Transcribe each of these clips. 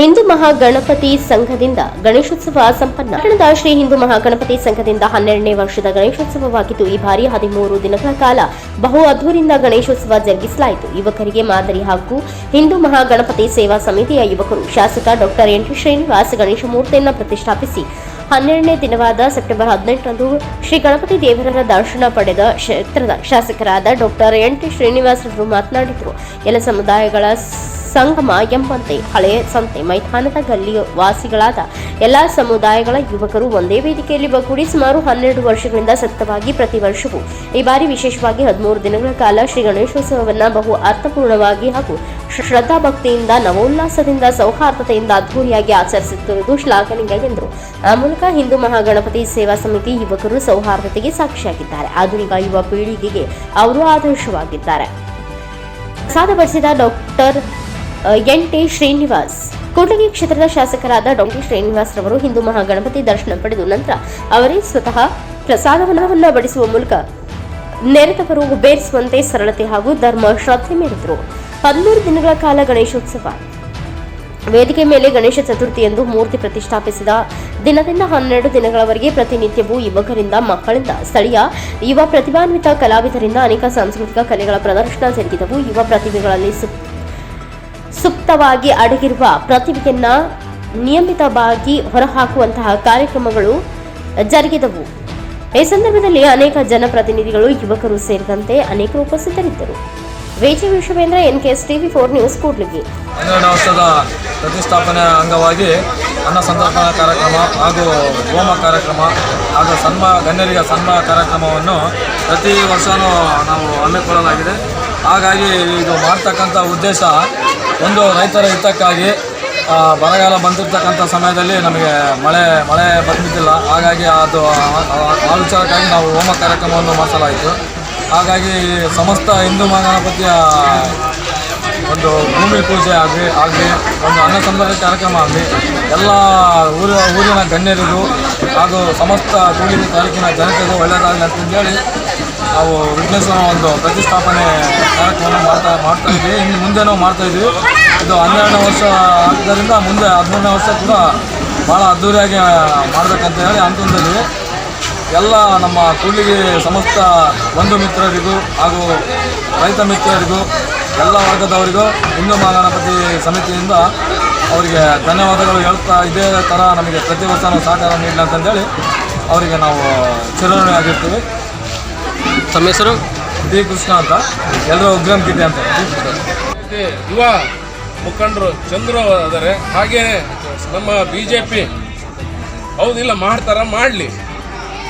ಹಿಂದೂ ಮಹಾಗಣಪತಿ ಸಂಘದಿಂದ ಗಣೇಶೋತ್ಸವ ಸಂಪನ್ನ. ಪಟ್ಟಣದ ಶ್ರೀ ಹಿಂದೂ ಮಹಾಗಣಪತಿ ಸಂಘದಿಂದ ಹನ್ನೆರಡನೇ ವರ್ಷದ ಗಣೇಶೋತ್ಸವವಾಗಿದ್ದು, ಈ ಬಾರಿ ಹದಿಮೂರು ದಿನಗಳ ಕಾಲ ಬಹು ಅದ್ದೂರಿಂದ ಗಣೇಶೋತ್ಸವ ಜರುಗಿಸಲಾಯಿತು. ಯುವಕರಿಗೆ ಮಾದರಿ ಹಾಗೂ ಹಿಂದೂ ಮಹಾಗಣಪತಿ ಸೇವಾ ಸಮಿತಿಯ ಯುವಕರು, ಶಾಸಕ doctor N. T. Srinivas, Ganesha ಮೂರ್ತಿಯನ್ನು ಪ್ರತಿಷ್ಠಾಪಿಸಿ ಹನ್ನೆರಡನೇ ದಿನವಾದ ಸೆಪ್ಟೆಂಬರ್ ಹದಿನೆಂಟರಂದು ಶ್ರೀ ಗಣಪತಿ ದೇವರ ದರ್ಶನ ಪಡೆದ ಕ್ಷೇತ್ರದ ಶಾಸಕರಾದ ಡಾಕ್ಟರ್ ಎನ್. ಟಿ. ಶ್ರೀನಿವಾಸ್ ಮಾತನಾಡಿದರು. ಎಲ್ಲ ಸಮುದಾಯಗಳ ಸಂಗಮ ಎಂಬಂತೆ ಹಳೆಯ ಸಂತೆ ಮೈದಾನದ ಗಲ್ಲಿಯ ವಾಸಿಗಳಾದ ಎಲ್ಲಾ ಸಮುದಾಯಗಳ ಯುವಕರು ಒಂದೇ ವೇದಿಕೆಯಲ್ಲಿ ಒಗ್ಗೂಡಿ ಸುಮಾರು ಹನ್ನೆರಡು ವರ್ಷಗಳಿಂದ ಸತತವಾಗಿ ಪ್ರತಿ ವರ್ಷವೂ ಈ ಬಾರಿ ವಿಶೇಷವಾಗಿ ಹದಿಮೂರು ದಿನಗಳ ಕಾಲ ಶ್ರೀ ಗಣೇಶೋತ್ಸವವನ್ನು ಬಹು ಅರ್ಥಪೂರ್ಣವಾಗಿ ಹಾಗೂ ಶ್ರದ್ಧಾ ಭಕ್ತಿಯಿಂದ ನವೋಲ್ಲಾಸದಿಂದ ಸೌಹಾರ್ದತೆಯಿಂದ ಅದ್ಧೂರಿಯಾಗಿ ಆಚರಿಸುತ್ತಿರುವುದು ಶ್ಲಾಘನೀಯ ಎಂದರು ಆ ಮೂಲಕ ಹಿಂದೂ ಮಹಾಗಣಪತಿ ಸೇವಾ ಸಮಿತಿ ಯುವಕರು ಸೌಹಾರ್ದತೆಗೆ ಸಾಕ್ಷಿಯಾಗಿದ್ದಾರೆ. ಆಧುನಿಕ ಯುವ ಪೀಳಿಗೆಗೆ ಅವರು ಆದರ್ಶವಾಗಿದ್ದಾರೆ. ಸಾಧಪಡಿಸಿದ doctor N T Srinivas. Kudligi ಕ್ಷೇತ್ರದ ಶಾಸಕರಾದ ಡಾಕ್ಟರ್ ಶ್ರೀನಿವಾಸ್ ರವರು ಹಿಂದೂ ಮಹಾಗಣಪತಿ ದರ್ಶನ ಪಡೆದು ನಂತರ ಅವರೇ ಸ್ವತಃ ಪ್ರಸಾದವನ್ನ ಬಡಿಸುವ ಮೂಲಕ ನೆರೆದವರು ಬೇರಿಸುವಂತೆ ಸರಳತೆ ಹಾಗೂ ಧರ್ಮ ಶ್ರದ್ಧೆ ಮೆರೆದರು ಹದಿಮೂರು ದಿನಗಳ ಕಾಲ ಗಣೇಶೋತ್ಸವ. ವೇದಿಕೆ ಮೇಲೆ ಗಣೇಶ ಚತುರ್ಥಿ ಎಂದು ಮೂರ್ತಿ ಪ್ರತಿಷ್ಠಾಪಿಸಿದ ದಿನದಿಂದ ಹನ್ನೆರಡು ದಿನಗಳವರೆಗೆ ಪ್ರತಿನಿತ್ಯವೂ ಯುವಕರಿಂದ ಮಕ್ಕಳಿಂದ ಸ್ಥಳೀಯ ಯುವ ಪ್ರತಿಭಾನ್ವಿತ ಕಲಾವಿದರಿಂದ ಅನೇಕ ಸಾಂಸ್ಕೃತಿಕ ಕಲೆಗಳ ಪ್ರದರ್ಶನ ಜರುಗಿದವು. ಯುವ ಪ್ರತಿಭೆಗಳಲ್ಲಿ ಸುಪ್ತವಾಗಿ ಅಡಗಿರುವ ಪ್ರತಿಭೆಯನ್ನ ನಿಯಮಿತವಾಗಿ ಹೊರಹಾಕುವಂತಹ ಕಾರ್ಯಕ್ರಮಗಳು ಜರುಗಿದವು. ಈ ಸಂದರ್ಭದಲ್ಲಿ ಅನೇಕ ಜನಪ್ರತಿನಿಧಿಗಳು, ಯುವಕರು ಸೇರಿದಂತೆ ಅನೇಕರು ಉಪಸ್ಥಿತರಿದ್ದರು. ವೇಜಿ Vishwendra NKS TV four news, Kudligi. ಹನ್ನೆರಡು ಪ್ರತಿಷ್ಠಾಪನೆ ಅಂಗವಾಗಿ ಅನ್ನ ಸಂತರ್ಪಣಾ ಕಾರ್ಯಕ್ರಮ ಹಾಗೂ ಹೋಮ ಕಾರ್ಯಕ್ರಮ ಹಾಗೂ ಸನ್ಮಾ, ಗಣ್ಯರಿಗೆ ಸನ್ಮಾನ ಕಾರ್ಯಕ್ರಮವನ್ನು ಪ್ರತಿ ವರ್ಷವೂ ನಾವು ಹಮ್ಮಿಕೊಳ್ಳಲಾಗಿದೆ. ಹಾಗಾಗಿ ಇದು ಮಾಡ್ತಕ್ಕಂಥ ಉದ್ದೇಶ ಒಂದು ರೈತರ ಹಿತಕ್ಕಾಗಿ ಬರಗಾಲ ಬಂದಿರತಕ್ಕಂಥ ಸಮಯದಲ್ಲಿ ನಮಗೆ ಮಳೆ ಮಳೆ ಬಂದಿದ್ದಿಲ್ಲ. ಹಾಗಾಗಿ ಅದು, ಆ- ವಿಚಾರಕ್ಕಾಗಿ ನಾವು ಹೋಮ ಕಾರ್ಯಕ್ರಮವನ್ನು ಮಾಡಿಸಲಾಯಿತು. ಹಾಗಾಗಿ ಸಮಸ್ತ ಹಿಂದೂ ಮಹಾಗಣಪತಿಯ ಒಂದು ಭೂಮಿ ಪೂಜೆ ಆಗಲಿ ಆಗಲಿ, ಒಂದು ಅನ್ನ ಸಂದರ್ಭ ಕಾರ್ಯಕ್ರಮ ಆಗಲಿ, ಎಲ್ಲ ಊರಿನ ಊರಿನ ಗಣ್ಯರಿಗೂ ಹಾಗೂ ಸಮಸ್ತ ಕೂಡಿಗೆ ತಾಲೂಕಿನ ಜನತೆಗೂ ಒಳ್ಳೆಯದಾಗಲಿ ಅಂತಂದೇಳಿ ನಾವು ವಿಘ್ನೇಶ್ವರ ಒಂದು ಪ್ರತಿಷ್ಠಾಪನೆ ಕಾರ್ಯಕ್ರಮ ಮಾಡ್ತಾ ಮಾಡ್ತಾ ಇದ್ವಿ ಇನ್ನು ಮುಂದೆನೂ ಮಾಡ್ತಾ ಇದ್ವಿ ಇದು ಹನ್ನೆರಡನೇ ವರ್ಷ ಆದ್ದರಿಂದ ಮುಂದೆ ಹದಿಮೂರನೇ ವರ್ಷ ಕೂಡ ಭಾಳ ಅದ್ಧೂರಿಯಾಗಿ ಮಾಡಬೇಕಂತ ಹೇಳಿ ಅಂದ್ಕೊಂಡಿದ್ವಿ ಎಲ್ಲ ನಮ್ಮ ಕೂಲಿಗೆ ಸಮಸ್ತ ಬಂಧು ಮಿತ್ರರಿಗೂ ಹಾಗೂ ರೈತ ಮಿತ್ರರಿಗೂ, ಎಲ್ಲ ವರ್ಗದವರಿಗೂ, ಹಿಂದೂ ಮಹಾಗಣಪತಿ ಸಮಿತಿಯಿಂದ ಅವರಿಗೆ ಧನ್ಯವಾದಗಳು ಹೇಳ್ತಾ ಇದೇ ಥರ ನಮಗೆ ಪ್ರತಿ ವರ್ಷ ಸಹಕಾರ ನೀಡಲಿ ಅಂತಂದೇಳಿ ಅವರಿಗೆ ನಾವು ಚಿರಣೆ ಆಗಿರ್ತೀವಿ ತಮ್ಮ ಹೆಸರು? ಡಿ ಕೃಷ್ಣ ಅಂತ. ಎಲ್ಲರೂ ಉಗ್ರಂ ಕಿಟಿ ಅಂತ. ಯುವ ಮುಖಂಡರು ಚಂದ್ರು ಆದರೆ ಹಾಗೇ ನಮ್ಮ ಬಿ ಜೆ ಪಿ ಹೌದಿಲ್ಲ ಮಾಡ್ತಾರ ಮಾಡಲಿ.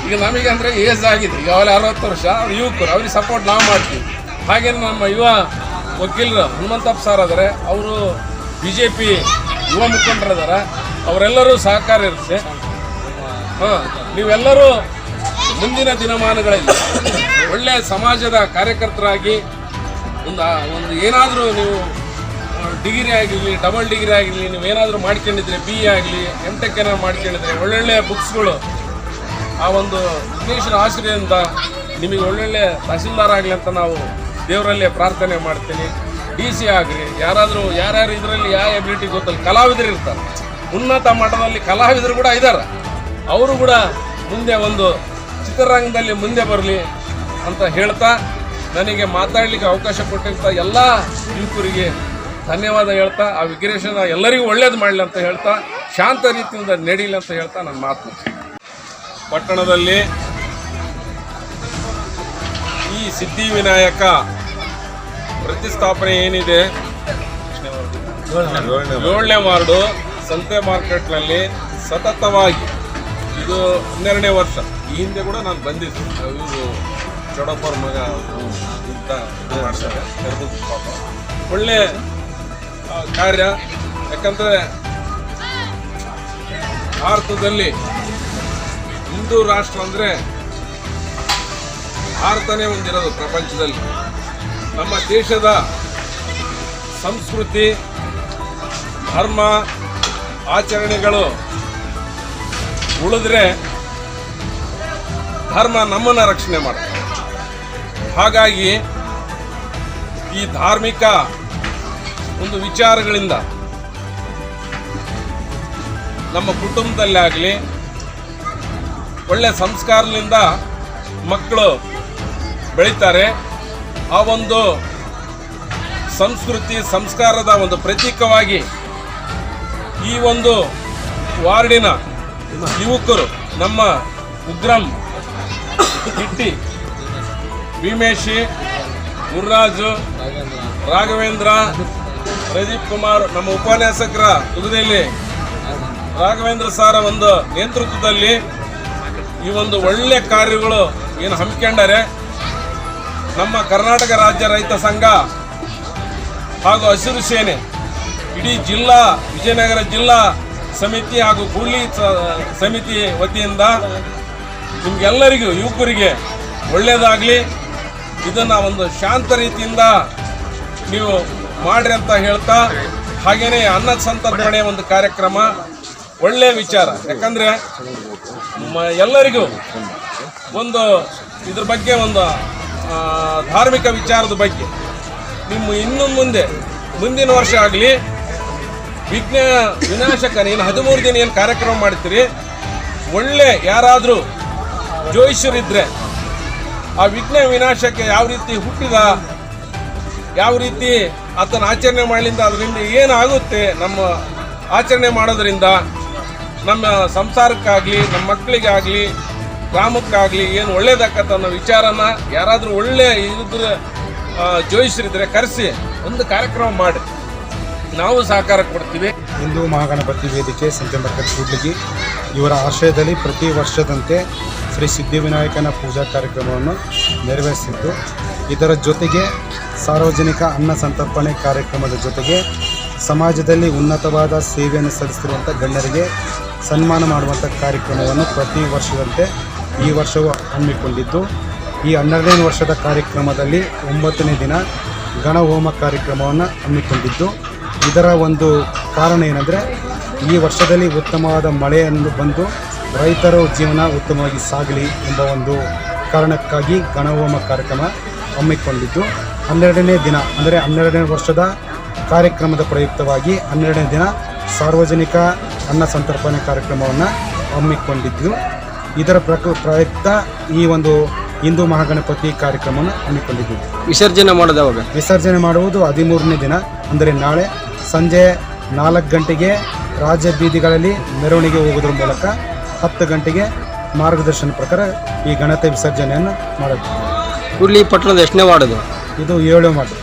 ಈಗ ನಮಗೆ ಅಂದರೆ ಏಜ್ ಆಗಿದೆ. ಈಗ ಅವಲ್ಲಿ ಅರವತ್ತು ವರ್ಷ. ಅವ್ರ ಯುವಕರು ಅವ್ರಿಗೆ ಸಪೋರ್ಟ್ ನಾವು ಮಾಡ್ತೀವಿ. ಹಾಗೆ ನಮ್ಮ ಯುವ ವಕೀಲರು ಹನುಮಂತಪ್ಪ ಸರ್ ಆದರೆ ಅವರು ಬಿ ಜೆ ಪಿ ಯುವ ಮುಖಂಡರದಾರ. ಅವರೆಲ್ಲರೂ ಸಹಕಾರ ಇರುತ್ತೆ. ಹಾಂ ನೀವೆಲ್ಲರೂ ಮುಂದಿನ ದಿನಮಾನಗಳಲ್ಲಿ ಒಳ್ಳೆಯ ಸಮಾಜದ ಕಾರ್ಯಕರ್ತರಾಗಿ ಒಂದು ಒಂದು ಏನಾದರೂ ನೀವು ಡಿಗ್ರಿ ಆಗಿರಲಿ ಡಬಲ್ ಡಿಗ್ರಿ ಆಗಿರಲಿ, ನೀವು ಏನಾದರೂ ಮಾಡ್ಕೊಂಡಿದ್ರೆ ಬಿ ಎ ಆಗಲಿ ಎಂ ಟೆಕ್ ಏನಾದ್ರು ಮಾಡ್ಕೊಂಡಿದ್ರೆ ಒಳ್ಳೊಳ್ಳೆಯ ಬುಕ್ಸ್ಗಳು ಆ ಒಂದು ವಿಘ್ನೇಶ್ವರ ಆಶ್ರಯದಿಂದ ನಿಮಗೆ ಒಳ್ಳೊಳ್ಳೆ ತಹಸೀಲ್ದಾರ್ ಆಗಲಿ ಅಂತ ನಾವು ದೇವರಲ್ಲೇ ಪ್ರಾರ್ಥನೆ ಮಾಡ್ತೀನಿ. ಡಿ ಸಿ ಆಗಲಿ, ಯಾರಾದರೂ, ಯಾರ್ಯಾರು ಇದರಲ್ಲಿ ಯಾವ ಎಬಿಲಿಟಿ ಗೊತ್ತಲ್ಲ, ಕಲಾವಿದರು ಇರ್ತಾರೆ. ಉನ್ನತ ಮಟ್ಟದಲ್ಲಿ ಕಲಾವಿದರು ಕೂಡ ಇದ್ದಾರೆ ಅವರು ಕೂಡ ಮುಂದೆ ಒಂದು ಚಿತ್ರರಂಗದಲ್ಲಿ ಮುಂದೆ ಬರಲಿ ಅಂತ ಹೇಳ್ತಾ ನನಗೆ ಮಾತಾಡಲಿಕ್ಕೆ ಅವಕಾಶ ಕೊಟ್ಟಂಥ ಎಲ್ಲ ಯುವಕರಿಗೆ ಧನ್ಯವಾದ ಹೇಳ್ತಾ, ಆ ವಿಘ್ನೇಶನ ಎಲ್ಲರಿಗೂ ಒಳ್ಳೇದು ಮಾಡಲಿ ಅಂತ ಹೇಳ್ತಾ, ಶಾಂತ ರೀತಿಯಿಂದ ನಡೀಲಿ ಅಂತ ಹೇಳ್ತಾ ನನ್ನ ಮಾತು. ಪಟ್ಟಣದಲ್ಲಿ ಈ ಸಿದ್ಧಿವಿನಾಯಕ ಪ್ರತಿಷ್ಠಾಪನೆ ಏನಿದೆ? ಏಳನೇ ವಾರ್ಡು, ಸಂತೆ ಮಾರ್ಕೆಟ್ನಲ್ಲಿ ಸತತವಾಗಿ, ಇದು ಹನ್ನೆರಡನೇ ವರ್ಷ. ಈ ಹಿಂದೆ ಕೂಡ ನಾನು ಬಂದಿದ್ದು. ಇವರು ಚೌಡಪ್ಪವ್ರ ಮಗ ಅಂತ ಮಾಡ್ತಾರೆ ಒಳ್ಳೆ ಕಾರ್ಯ. ಯಾಕಂದರೆ ಭಾರತದಲ್ಲಿ ಹಿಂದೂ ರಾಷ್ಟ್ರ ಅಂದರೆ ಭಾರತನೇ ಒಂದಿರೋದು ಪ್ರಪಂಚದಲ್ಲಿ. ನಮ್ಮ ದೇಶದ ಸಂಸ್ಕೃತಿ, ಧರ್ಮ, ಆಚರಣೆಗಳು ಉಳಿದ್ರೆ ಧರ್ಮ ನಮ್ಮನ್ನು ರಕ್ಷಣೆ ಮಾಡುತ್ತೆ ಹಾಗಾಗಿ ಈ ಧಾರ್ಮಿಕ ಒಂದು ವಿಚಾರಗಳಿಂದ ನಮ್ಮ ಕುಟುಂಬದಲ್ಲೇ ಆಗಲಿ, ಒಳ್ಳೆ ಸಂಸ್ಕಾರದಿಂದ ಮಕ್ಕಳು ಬೆಳೀತಾರೆ. ಆ ಒಂದು ಸಂಸ್ಕೃತಿ, ಸಂಸ್ಕಾರದ ಒಂದು ಪ್ರತೀಕವಾಗಿ ಈ ಒಂದು ವಾರ್ಡಿನ ಯುವಕರು, ನಮ್ಮ ಉಗ್ರಂ ಕಿಟ್ಟಿ, ಭೀಮೇಶಿ ಗುರುರಾಜು ರಾಘವೇಂದ್ರ, ಪ್ರದೀಪ್ ಕುಮಾರ್, ನಮ್ಮ ಉಪನ್ಯಾಸಕರ ತುಗದಲ್ಲಿ ರಾಘವೇಂದ್ರ ಸಾರ ಒಂದು ನೇತೃತ್ವದಲ್ಲಿ ಈ ಒಂದು ಒಳ್ಳೆ ಕಾರ್ಯಗಳು ಏನು ಹಮ್ಮಿಕೊಂಡರೆ ನಮ್ಮ ಕರ್ನಾಟಕ ರಾಜ್ಯ ರೈತ ಸಂಘ ಹಾಗೂ ಹಸಿರು ಸೇನೆ, ಇಡೀ ಜಿಲ್ಲಾ, ವಿಜಯನಗರ ಜಿಲ್ಲಾ ಸಮಿತಿ ಹಾಗೂ ಗುಳ್ಳಿ ಸಮಿತಿ ವತಿಯಿಂದ ನಿಮ್ಗೆಲ್ಲರಿಗೂ ಯುವಕರಿಗೆ ಒಳ್ಳೆಯದಾಗಲಿ ಇದನ್ನು ಒಂದು ಶಾಂತ ರೀತಿಯಿಂದ ನೀವು ಮಾಡ್ರಿ ಅಂತ ಹೇಳ್ತಾ ಹಾಗೆಯೇ ಅನ್ನ ಸಂತರ್ಪಣೆ ಒಂದು ಕಾರ್ಯಕ್ರಮ ಒಳ್ಳೆಯ ವಿಚಾರ. ಯಾಕಂದರೆ ಎಲ್ಲರಿಗೂ ಒಂದು ಇದ್ರ ಬಗ್ಗೆ ಒಂದು ಧಾರ್ಮಿಕ ವಿಚಾರದ ಬಗ್ಗೆ. ನಿಮ್ಮ ಇನ್ನು ಮುಂದೆ ಮುಂದಿನ ವರ್ಷ ಆಗಲಿ ವಿಘ್ನ ವಿನಾಶಕ ನೀನು ಹದಿಮೂರು ದಿನ ಏನು ಕಾರ್ಯಕ್ರಮ ಮಾಡ್ತೀರಿ ಒಳ್ಳೆ ಯಾರಾದರೂ ಜೋಯಿಷರಿದ್ರೆ ಆ ವಿಘ್ನ ವಿನಾಶಕ್ಕೆ ಯಾವ ರೀತಿ ಹುಟ್ಟಿದ, ಯಾವ ರೀತಿ ಆತನ ಆಚರಣೆ ಮಾಡಲಿಂದ ಅದರಿಂದ ಏನಾಗುತ್ತೆ ನಮ್ಮ ಆಚರಣೆ ಮಾಡೋದರಿಂದ, ನಮ್ಮ ಸಂಸಾರಕ್ಕಾಗಲಿ, ನಮ್ಮ ಮಕ್ಕಳಿಗಾಗಲಿ, ಗ್ರಾಮಕ್ಕಾಗಲಿ ಏನು ಒಳ್ಳೇದಾಕತ್ತ ಅನ್ನೋ ವಿಚಾರನ ಯಾರಾದರೂ ಒಳ್ಳೆ ಇದ್ರ ಜೋಯಿಸರಿದ್ರೆ ಕರೆಸಿ, ಒಂದು ಕಾರ್ಯಕ್ರಮ ಮಾಡಿ. ನಾವು ಸಹಕಾರ ಕೊಡ್ತೀವಿ. ಹಿಂದೂ ಮಹಾಗಣಪತಿ ವೇದಿಕೆ ಸೆಪ್ಟೆಂಬರ್ ಕೂಡ್ಲಿಗಿ ಇವರ ಆಶ್ರಯದಲ್ಲಿ ಪ್ರತಿ ವರ್ಷದಂತೆ ಶ್ರೀ ಸಿದ್ಧಿವಿನಾಯಕನ ಪೂಜಾ ಕಾರ್ಯಕ್ರಮವನ್ನು ನೆರವೇರಿಸಿದ್ದು, ಇದರ ಜೊತೆಗೆ ಸಾರ್ವಜನಿಕ ಅನ್ನ ಸಂತರ್ಪಣೆ ಕಾರ್ಯಕ್ರಮದ ಜೊತೆಗೆ ಸಮಾಜದಲ್ಲಿ ಉನ್ನತವಾದ ಸೇವೆಯನ್ನು ಸಲ್ಲಿಸಿರುವಂಥ ಗಣ್ಯರಿಗೆ ಸನ್ಮಾನ ಮಾಡುವಂಥ ಕಾರ್ಯಕ್ರಮವನ್ನು ಪ್ರತಿ ವರ್ಷದಂತೆ ಈ ವರ್ಷವೂ ಹಮ್ಮಿಕೊಂಡಿದ್ದು, ಈ ಹನ್ನೆರಡನೇ ವರ್ಷದ ಕಾರ್ಯಕ್ರಮದಲ್ಲಿ ಒಂಬತ್ತನೇ ದಿನ ಗಣಹೋಮ ಕಾರ್ಯಕ್ರಮವನ್ನು ಹಮ್ಮಿಕೊಂಡಿದ್ದು, ಇದರ ಒಂದು ಕಾರಣ ಏನಂದರೆ ಈ ವರ್ಷದಲ್ಲಿ ಉತ್ತಮವಾದ ಮಳೆಯನ್ನು ಬಂದು ರೈತರ ಜೀವನ ಉತ್ತಮವಾಗಿ ಸಾಗಲಿ ಎಂಬ ಒಂದು ಕಾರಣಕ್ಕಾಗಿ ಗಣಹೋಮ ಕಾರ್ಯಕ್ರಮ ಹಮ್ಮಿಕೊಂಡಿದ್ದು ಹನ್ನೆರಡನೇ ದಿನ ಅಂದರೆ ಹನ್ನೆರಡನೇ ವರ್ಷದ ಕಾರ್ಯಕ್ರಮದ ಪ್ರಯುಕ್ತವಾಗಿ ಹನ್ನೆರಡನೇ ದಿನ ಸಾರ್ವಜನಿಕ ಅನ್ನ ಸಂತರ್ಪಣೆ ಕಾರ್ಯಕ್ರಮವನ್ನು ಹಮ್ಮಿಕೊಂಡಿದ್ದು ಇದರ ಪ್ರಕ ಪ್ರಯುಕ್ತ ಈ ಒಂದು ಹಿಂದೂ ಮಹಾಗಣಪತಿ ಕಾರ್ಯಕ್ರಮವನ್ನು ಹಮ್ಮಿಕೊಂಡಿದ್ದೀವಿ ವಿಸರ್ಜನೆ ಮಾಡೋದು ಯಾವಾಗ? ವಿಸರ್ಜನೆ ಮಾಡುವುದು ಹದಿಮೂರನೇ ದಿನ ಅಂದರೆ ನಾಳೆ ಸಂಜೆ ನಾಲ್ಕು ಗಂಟೆಗೆ ರಾಜ್ಯ ಬೀದಿಗಳಲ್ಲಿ ಮೆರವಣಿಗೆ ಹೋಗೋದ್ರ ಮೂಲಕ ಹತ್ತು ಗಂಟೆಗೆ ಮಾರ್ಗದರ್ಶನ ಪ್ರಕಾರ ಈ ಗಣತೆ ವಿಸರ್ಜನೆಯನ್ನು ಮಾಡುತ್ತೆ ಕೂಡ್ಲಿ ಪಟ್ಟಣದ ಎಷ್ಟನೇ ವಾರ್ಡ್ ಇದು ಏಳು ಮಾಡು